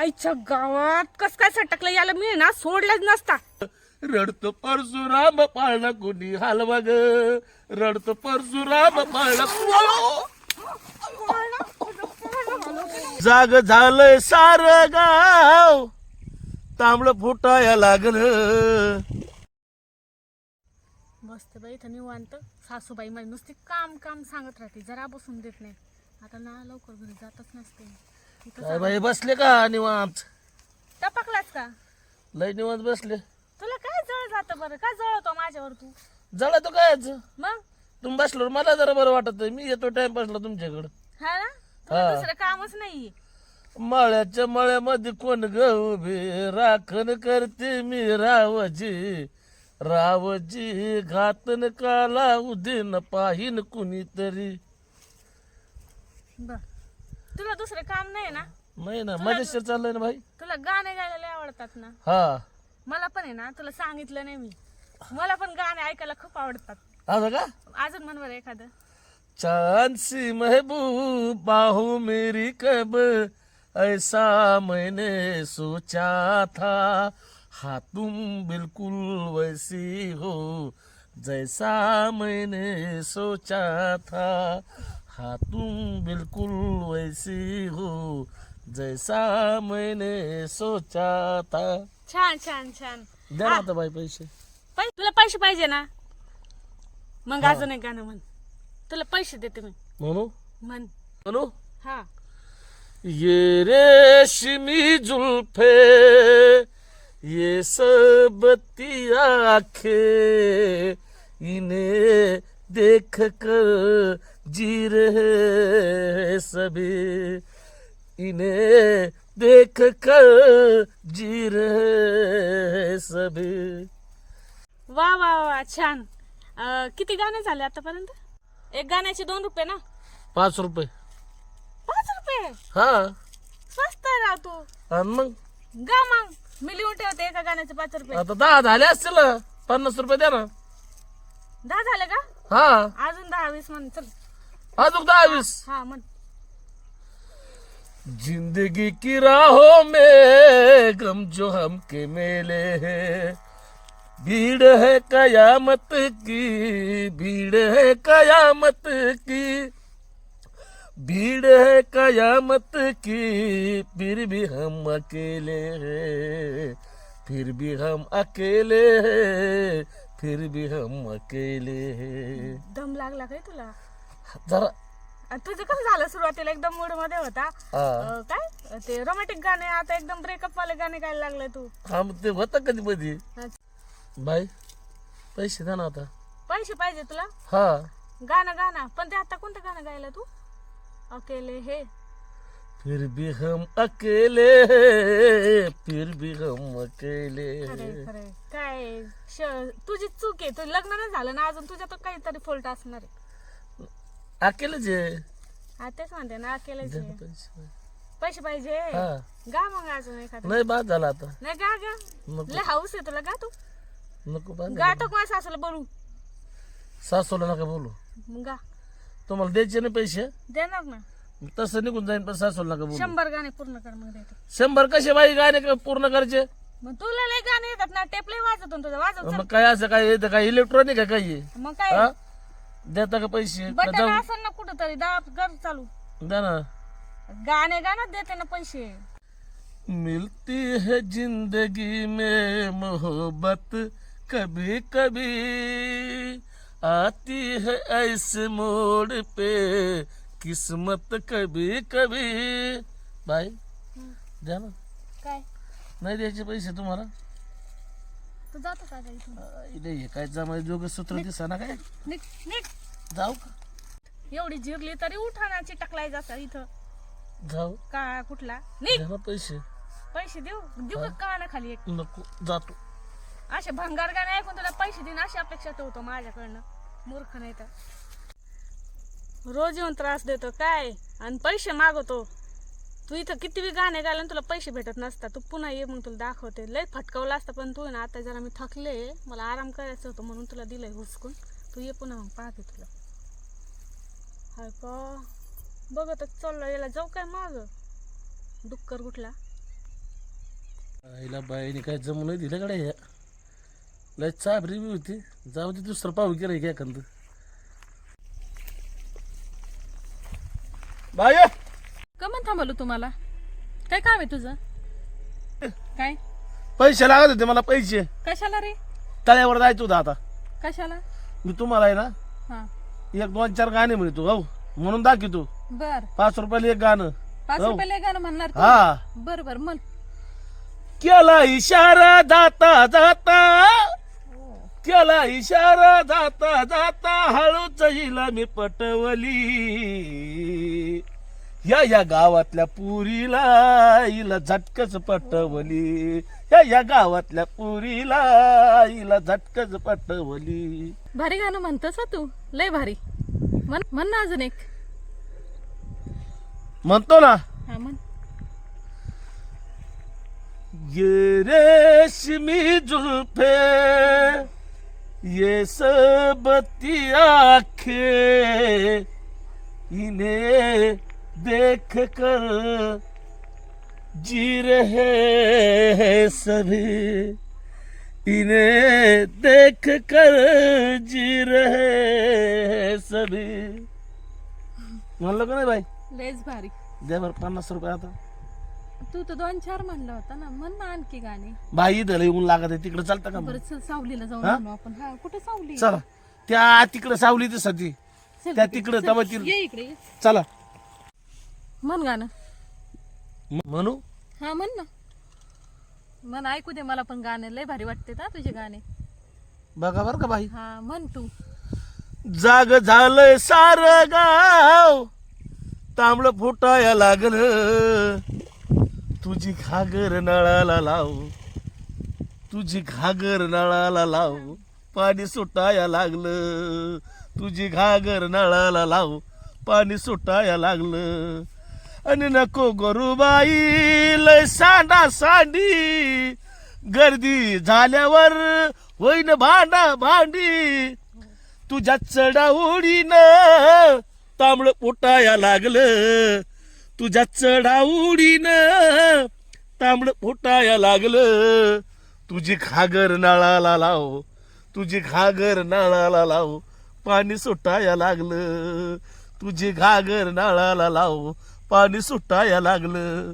आईच्या गावात कस काय सटकलं याला? मी ना सोडलंच नसता. रडतो परशुराम पाळला कुणी हलवा ग रडतो परशुराम पाळला जाग झालंय सार गाव. तांबड फुटाया लागलं. मस्त बाई इथं निवांत. सासूबाई माझी नुसती काम काम सांगत राहते. जरा बसून देत नाही. आता ना लवकर घरी जातच नसते. काय बाई बसले का निवांत? टपकलाच का? लय निवांत बसले. तुला काय जळ जात बरं? काय जळतो माझ्यावर तू? जळा तो कायच मग? तुम्ही बसलो मला जरा बरं वाटत. मी येतो टाइम बसला तुमच्याकडं. हा ना? तुला दुसरं कामच नाही मळ्याच्या मळ्यामध्ये कोण ग उभे? राखण करते मी रावजी. रावजी घातन काला उदीन पाहिन कुणीतरी. बर. तुला दुसरं काम नाही ना? नाही ना मजेशीर चाललंय ना भाई. तुला गाणे गायला लय आवडतात ना? हा. मला पण आहे ना तुला सांगितलं नाही मी. मला पण गाणे ऐकायला खूप आवडतात. असं का? अजून म्हण बरं एखादं. चांद सी महबूब बाहू मेरी कब ऐसा मैंने सोचा था। हाँ तुम बिल्कुल वैसी हो जैसा मैंने सोचा था। हाँ तुम बिल्कुल वैसी हो जैसा मैंने सोचा था। छान छान छान. द्या ना आता बाई पैसे. पै तुला पैसे पाहिजे ना? मग अजून एक गाणं म्हण. तुला पैसे देते मी. म्हणू? म्हण. म्हणू? हा. ये रेशमी जुल्फे ये सबती आंखें इन्हें देख कर जी रहे सभी। इन्हें देख कर जी रहे सभी। वा वा वा छान. अं, किती गाणे झाले आतापर्यंत? एक गाण्याचे दोन रुपये ना? पाच रुपये. पाच रुपये? हा. स्वस्त आहे राव तू. आणि मग? गा मग. मी लिहून ठेवते एका गाण्याचे पाच रुपये. आता दहा झाले असतील ना. पन्नास रुपये द्या ना. दहा झाले का? हा. अजून दहा वीस म्हण चल. अजून दहा वीस हा म्हण. ज़िंदगी की राहों में गम जो हम के मेले हैं। भीड़ है कयामत की भीड़ है कयामत की। भीड़ है कयामत की फिर भी हम अकेले हैं। फिर भी हम अकेले हैं। फिर भी हम अकेले हैं। दम लागला काय तुला? जरा. तुझं कसं झालं सुरुवातीला? एकदम मूडमध्ये होता? हा. अं, काय? ते रोमॅटिक गाणे आता एकदम ब्रेकअप वाले गाणे गायला लागले तू. हा मग ते होतं कधी अच्छा. बाई पैसे द्या ना आता. पैसे पाहिजे तुला? हा. गाणं गाणं. पण ते आता कोणतं गाणं गायला तू? अकेले हे. फिर भी हम अकेले फिर भी हम अकेले. खरंय. खरंय. काय श- तुझी चूक आहे तू लग्न नाही झालं ना अजून तुझ्यात काहीतरी फॉल्ट असणार आहे. अकेलेच आहे. हा तेच म्हणते ना अकेलेच आहे. पैसे. पैसे पाहिजे? हा. गा मग अजून एखादं. नाही बाद झाला आता. नाही गा गा. नको. लय हाऊस आहे तुला गा तू. नको बाद गा तो कोणा सासूला बोलू. सासूला नका बोलू. मग गा. तुम्हाला द्यायचे ना पैसे? देणार ना. तसं निघून जाईन पण सासूला नका बोलू. शंभर गाणे पूर्ण कर मग देते. शंभर कसे बाई गाणे का पूर्ण करायचे? मग तुला लय गाणे येतात ना टेप लय वाजत तुझं वाजव मग काय असं काय येतं काय इलेक्ट्रॉनिक आहे काय आहे? मग काय? हा? देता का पैसे? का बटन जाऊ असेल ना कुठं तरी दाब कर चालू. द्या ना. गाणे गाणं देते ना पैसे. मिलती है जिंदगी में मोहब्बत कभी कभी आती है ऐसे मोड़ पे। किस्मत कभी कभी। बाय द्या ना. काय? नाही द्यायचे पैसे तुम्हाला? तू जातो का इथे हे काय जमाय जोग सूत्र दिसा ना काय? निघ जाऊ का? एवढी जिरली तरी उठाणाची टकलाय जाता इथं. जाऊ. का कुठला? निघ. द्या ना पैसे. पैसे देऊ? देऊ का काना खाली एक? नको जातो. असे भंगार गाणे ऐकून तुला पैसे देईन अशी अपेक्षा ठेवतो माझ्याकडनं. मूर्ख नाही तर. रोज येऊन त्रास देतो काय? आणि पैसे मागवतो. तू इथं किती बी गाणे गायला तुला पैसे भेटत नसतात तू पुन्हा ये मग तुला दाखवते. लय फटकावलं असता पण तू आहे ना आता जरा मी थकले. मला आराम करायचं होतं म्हणून तुला दिलंय हुसकून. तू ये पुन्हा मग पाहते तुला. हाय का बघतच चाललं याला जाऊ काय माग? डुक्कर कुठला? आईला बाईने काय जमलं दिलं कडे लय चाबरी बी होती. जाऊ दे दुसरं पाहू केलं घ्या एखाद. बाय. का म्हण थांबवलं तुम्हाला? काय काम आहे तुझं? काय? पैसे लागत होते मला पैसे. कशाला रे? तळ्यावर जायचं होतं आता. कशाला? मी तुम्हाला आहे ना हा. एक दोन चार गाणे म्हणतो हो. म्हणून दाखवतो. बर. पाच रुपयाला एक गाणं. पाच हो. रुपयाला एक गाणं म्हणणार तू? हा. बर बर म्हण. केला इशारा जाता जाता. केला इशारा जाता जाता हळूच हिला मी पटवली. या या गावातल्या पुरीला हिला झटकच पटवली. या या गावातल्या पुरीला हिला झटकच पटवली. भारी गाणं म्हणतस हा तू. लय भारी. म्हण म्हण ना अजून एक. म्हणतो ना. हा म्हण. ये रेशमी जुल्फे. ये सबती आंखें इन्हें देख कर जी रहे हैं सभी। इन्हें देख कर जी रहे हैं सभी। म्हणलं का नाही बाई लयच भारी। द्या बरं पन्नास रुपये आता। तू तर दोन चार म्हणला होता ना. म्हण ना आणखी गाणी. बाई इथं येऊन लागत आहे. तिकडे चालतं का मग? बरं चल सावलीला जाऊन हा? आणू आपण. हा कुठे सावली? चला. त्या तिकडे सावली दिसत ती. चल, त्या तिकडं तवा ती ये इकडे. ये. चला. म्हण गाणं. म- म्हणू? हा म्हण ना. म्हण ऐकू दे मला पण गाणे. लय भारी वाटते ना तुझे गाणे. बघा बर का बाई. हा म्हण तू. जाग झालंय सार गाव. तांबड फुटाया लागलं. तुझी घागर नळाला लाव. तुझी घागर नळाला लाव. पाणी सुटाया लागलं. तुझी घागर नळाला लाव. पाणी सुटाया लागलं. आणि नको गोरुबाई लय सांडा सांडी. गर्दी झाल्यावर होईन भांडा भांडी. तुझ्या चढाउडीनं तांबड फुटाया लागलं. तुझ्या चढावडीनं तांबड फुटाया लागलं. तुझी घागर नाळाला लाव तुझी घागर नाळाला लाव पाणी सुटाया लागलं. तुझी घागर नाळाला लाव पाणी सुटाया लागलं.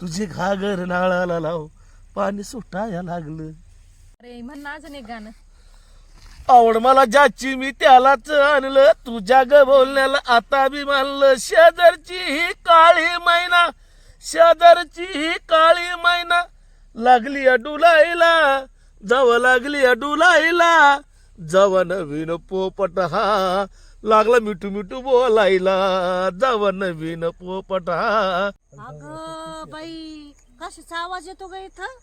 तुझी घागर नाळाला लाव पाणी सुटाया लागलं. अरे म्हण ना अजून एक गाणं. आवड मला ज्याची मी त्यालाच आणलं. तुझ्या ग बोलण्याला आता बी मानलं. शेजारची ही काळी मैना शेजारची ही काळी मैना. लागली अडुलाईला जव लागली अडुलाईला जव नवीन पोपट हा लागला मिठू मिठू बोलायला. जव नवीन पोपट हा. अगं बाई कशाचा आवाज येतो ग इथं?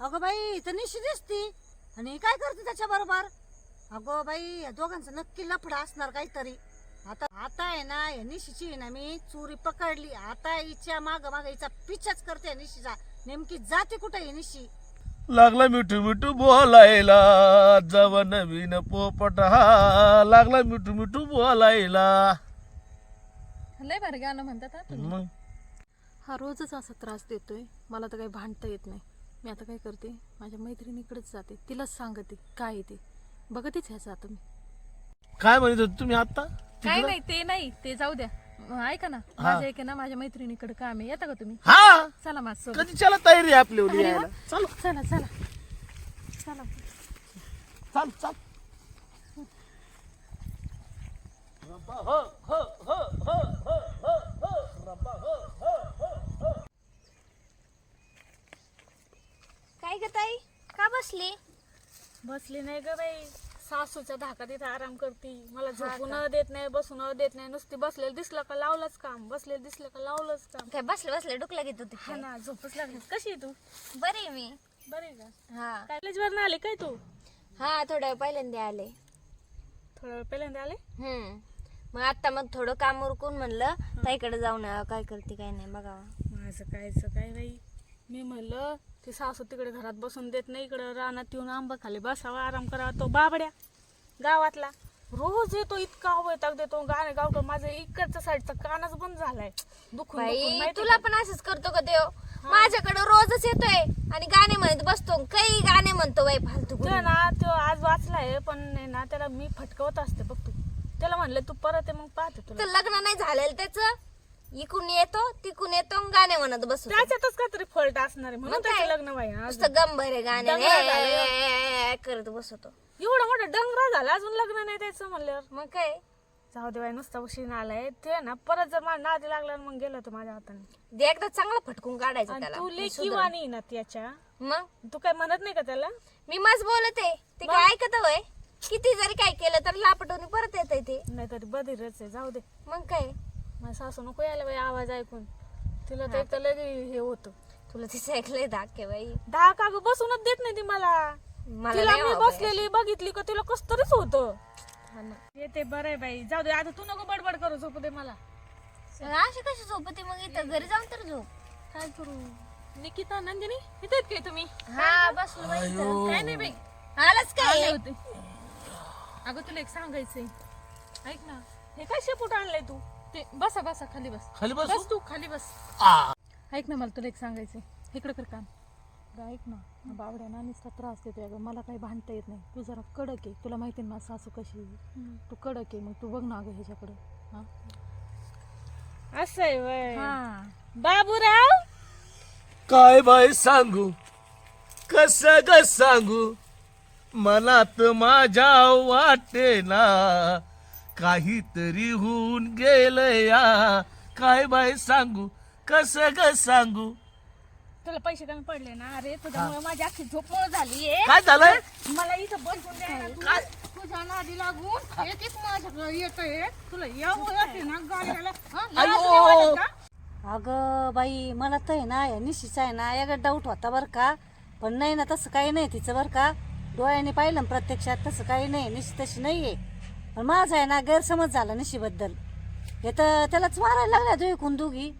अगं बाई इथं निशी दिसती. आणि ही काय करते त्याच्या बरोबर अगं बाई या दोघांचं नक्की लफडा असणार काहीतरी. आता आता आहे ना या निशीची आहे ना मी चोरी पकडली. आता हिच्या माग माग हिचा पिच्छाच करते या निशीचा. नेमकी जाते कुठे ही निशी? लागला मिठू मिठू बोलायला जव नवीन पोपट हा. लागला मिठू मिठू बोलायला. लय भारी गाणं म्हणतात हा तुम्ही. मग? हा रोजच असा त्रास देतोय. मला तर काही भांडता येत नाही. मी आता काय करते? माझ्या मैत्रिणीकडेच जाते. तिलाच सांगते काय आहे ते. बघतेच ह्याचं आता मी. काय म्हणत होते तुम्ही आता काय नाही ते नाही. ते जाऊ द्या. अं, ऐका ना. माझ्या आहे ना माझ्या मैत्रिणीकडे काम आहे. येता का तुम्ही? हा. चला माझं कधी चला तयारी आहे आपली एवढी यायला? चल. चला चला. चला. चल चल. काय ग ताई? का बसली? बसली नाही ग बाई. सासूच्या धाका तिथे आराम करती. मला झोपून देत नाही बसून देत नाही. नुसती बसलेलं दिसलं का लावलंच काम बसलेलं दिसलं का लावलंच काम. काय बसले बसले डुकला घेत होती हा ना झोपच लागली. कशी आहे तू? बरी आहे मी. बरी का? हा. कॉलेजवर आले काय तू? हा थोडं पहिल्यांदा आले. थोडा वेळ पहिल्यांदा आले? हम्म. मग आता मग थोडं काम उरकून म्हणलं ताईकडे जाऊन यावं, काय करते काय नाही बघावं. माझं कायचं काय बाई? मी म्हणलं ती सासू तिकडे घरात बसून देत नाही इकडं रानात येऊन आंबा खाली बसावा आराम करावा तो बाबड्या. गावातला. रोज येतो इतका वैताग देतो गाणे गावतो माझं इकडच्या साईडचा कानच बंद झालाय. दुखून दुखून बाई माहिती तुला पण असंच करतो का देव? माझ्याकडे रोजच येतोय आणि गाणे म्हणत बसतो काही गाणे म्हणतो बाई फालतू तो ना तो आज वाचलाय पण आहे ना त्याला मी फटकवत असते बघ तू. त्याला म्हणलं तू परत ये मग पाहते तुला. तर लग्न नाही झालेलं त्याच? इकून येतो तिकून येतो आणि गाणे म्हणत बसतो. त्याच्यातच काहीतरी फॉल्ट असणार आहे म्हणून मग काय? त्याचं लग्न नुसतं गंभीर आहे गाणे. दंगा झाला. ए, ए, ए, करत बसतो. एवढा मोठा डंगरा झाला अजून लग्न नाही त्याचं म्हणल्यावर. मग काय? जाऊ दे बाई नुसता उशीर आलाय. ते ना परत जर माझ्या नादी लागला ना मग गेलं तो माझ्या हाताने. दे एकदा चांगलं फटकून काढायचं आणि त्याला. तू मग लेखी सुधरेल. वाणी ना त्याच्या. मग? तू काय म्हणत नाही का त्याला? मी मस्त बोलते. ते काय ऐकत होय? किती जरी काय केलं तर लापटवून परत येत ते. नाहीतरी बधीरच आहे. जाऊ दे. मग काय? माझ्या सासू नको यायला बाई आवाज ऐकून. तिला तर एक तर लगे हे होतं. तुला तिचं ऐकलंय धाके बाई. दहा का ग बसूनच देत नाही ती मला. मला तिला नाही मी आवडत. बसलेली बघितली का तिला कस तरीच होत. हा ना. येते बरं आहे बाई. जाऊ दे आता तू नको बडबड करू झोपू दे मला. अशी कशी झोपते मग? इथं घरी जाऊन तर झोप. काय करू? निकिता नंदिनी इथे आहेत काय तुम्ही? हा बसलो बाई इथं. काय नाही बाई. आलाच काय? आले होते. अगं तुला एक सांगायचंय. ऐक ना हे काय शेपूट आणलंय तू? ते बसा बसा खाली बस. खाली बस? बस तू खाली बस. ऐक ना मला तुला एक सांगायचंय. इकडे कर काम. अगं ऐक ना हा बावड्या ना नुसता त्रास देतोय अगं. मला काही भांडता येत नाही. तू जरा कडक आहे तुला माहिती ना सासू कशी आहे. तू कडक आहे मग तू बघ ना अगं ह्याच्याकडं. हा? असं आहे वय. बाबूराव? काय बाय सांगू? कस ग सांगू? मनात माझ्या वाटे ना काहीतरी होऊन गेलं या. काय बाय सांगू? कस ग सांगू? तुला पैसे कमी पडले ना? अरे तुझ्यामुळे माझी अख्खी झोपमोळ झाली आहे काय झालंय? मला इथं बसून तू तुझ्या नादी लागून एक एक माझ्याकडे येतोय. तुला येते ना गाडीला हा? लाज नाही अयो. वाटत का? अगं बाई मला तर आहे ना या निशीचा आहे ना याकडे डाऊट होता बरं का. पण नाही ना तसं काही नाही तिचं बरं का. डोळ्याने पाहिलं ना प्रत्यक्षात तसं काही नाही. निशी तशी नाही आहे पण माझा आहे ना गैरसमज झाला निशीबद्दल. हे तर त्यालाच मारायला लागल्या तू एकूण दोघी?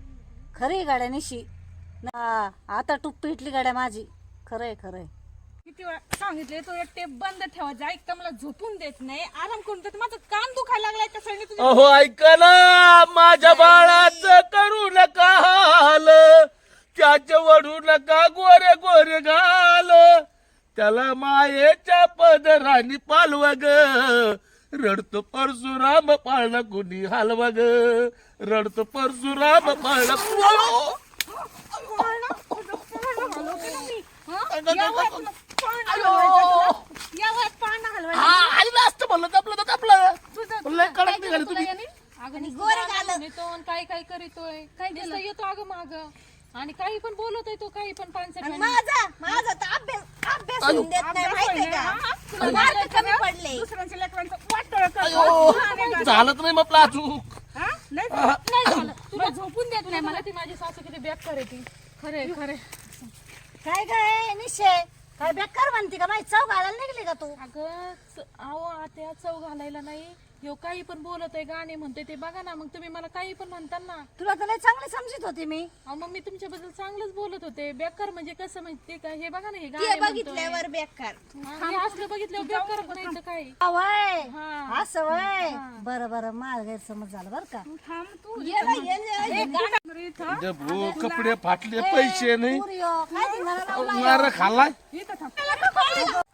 खरी गाड्या निशी. ना आता टूप पिटली गाड्या माझी. खरंय खरंय किती वेळा सांगितले तो एक टेप बंद ठेवायचा ऐक तर मला झोपून देत नाही. आराम करून देत माझं कान दुखायला लागलाय कशाने तुझ्या अहो ऐका ना माझ्या बाळाच करू नका हाल. त्याचे वडू नका गोरे गोरे घाल. त्याला मायेच्या पदरानी पालव ग रडतो परशुराम पाळणं कुणी हलवा ग? रडतो परशुराम. आईला असतं म्हणलं तपलं तर तपलं लय कडक निघाली तुम्ही. अगं गोरे येतो आणि काही काही करीतोय? काही नुसतं येतो अगं माग. आणि काही पण बोलतोय तो काही पण पानसट माझा माझा तर अभ्यास अभ्यास होऊन देत नाही माहितीये का? मार्क कमी पडले. करतो. अयो झालं नाही मग हा? नाही झालं. तुला झोपून देत नाही मला. ती माझी सासू किती बेकार आहे ती. खरे खरे. काय काय निशे? काय बेकार म्हणते का? बाई चव घालायला निघली का तू? अगं च- अहो आत्या चव घालायला नाही. ह्यो काही पण बोलत आहे गाणे म्हणतोय ते बघा ना. मग तुम्ही मला काही पण म्हणता ना. तुला तर लय चांगली समजत होती मी. अहो मग मी तुमच्याबद्दल चांगलंच बोलत होते. बेकार म्हणजे कसं म्हणजे ते काय? हे बघा ना हे ते गाणे बघितल्यावर बेकार. हे असलं बघितल्यावर बेकार नाही तर काय? वय. हा. असं वय. बरं बरं माझा गैरसमज झाला बरं का? थांब तू. ये बाई, ये, ये, ये. इथं. भाऊ कपडे फाटले पैसे नाही. काय लावलाय? मार खाल्लाय? इथं थांब.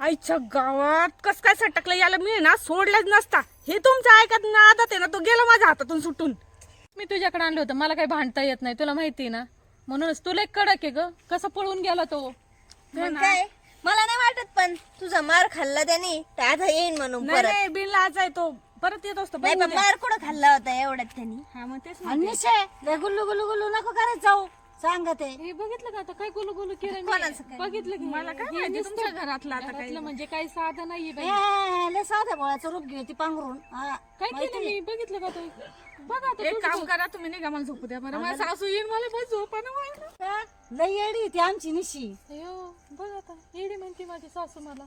आईच्या गावात कस काय सटकलं याला मी ना सोडलंच नसता. हे तुमचं ऐकत ना आदत आहे ना तो गेला माझ्या हातातून सुटून. मी तुझ्याकडे आणलं होतं मला काही भांडता येत नाही तुला माहिती ना? म्हणूनच तुला एक कडक आहे ग. कसं पळून गेला तो? मग काय? मला नाही वाटत पण तुझा मार खाल्ला त्याने तर आता येईन म्हणून नाही परत. नाही बिन लाज आहे तो. परत येत असतो नाही पण मार कुठं खाल्ला होता एवढ्यात त्यांनी? हा मग तेच आणि निशे लय गुल्लू गुल्लू गुल्लू नको करत जाऊ. सांगते हे बघितलं का आता? काय गोलू गोलू केलं कोणाचं मी बघितलं की मला काय हे माहिती नुसतं तुमच्या घरातलं आता काही? घरातलं म्हणजे काही साधं नाहीये बाई. ए, लय साध्या बोळाचं रूप घे ती पांघरून. हा. काय केलं मी? बघितलं का तो बघा आता एक काम करा तुम्ही निघा मला झोपू द्या. बरं माझ्या सासू येईल मला पण का? लय येडी ती आमची निशी. अयो बघ आता येडी म्हणते माझी सासू मला.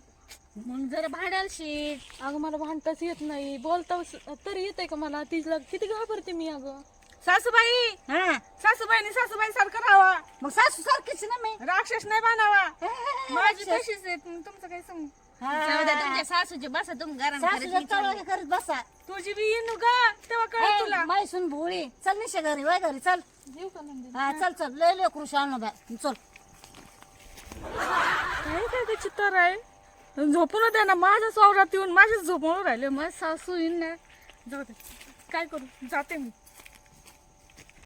मग जरा भांडाल शीट अगं मला भांडताच येत नाही. बोलता तरी येतंय का मला? तिला किती घाबरते मी अगं. सासूबाई! हा. सासूबाईनी सासूबाई सारखं राहावा. मग सासू सारखीच ना मी. राक्षस नाही ए, माझी तशीच आहे. तुमचं काय सांगू. हा. जाऊ द्या, तुमच्या सासूचे बसा तुम्ही गरम करत बसा. तुझी बी येईन गा तेव्हा कळ तुला. मायसून भोळी. चल निशे घरी वय घरी चल. येऊ का नंदिनी हा चल चल. लय बाय. चल. यायची तर आहे? झोपून द्या ना. माझ्याच वावरात येऊन माझ्याच झोपून राहिले. माझ्या सासू येईन ना. जाऊ दे. काय करू? जाते मी.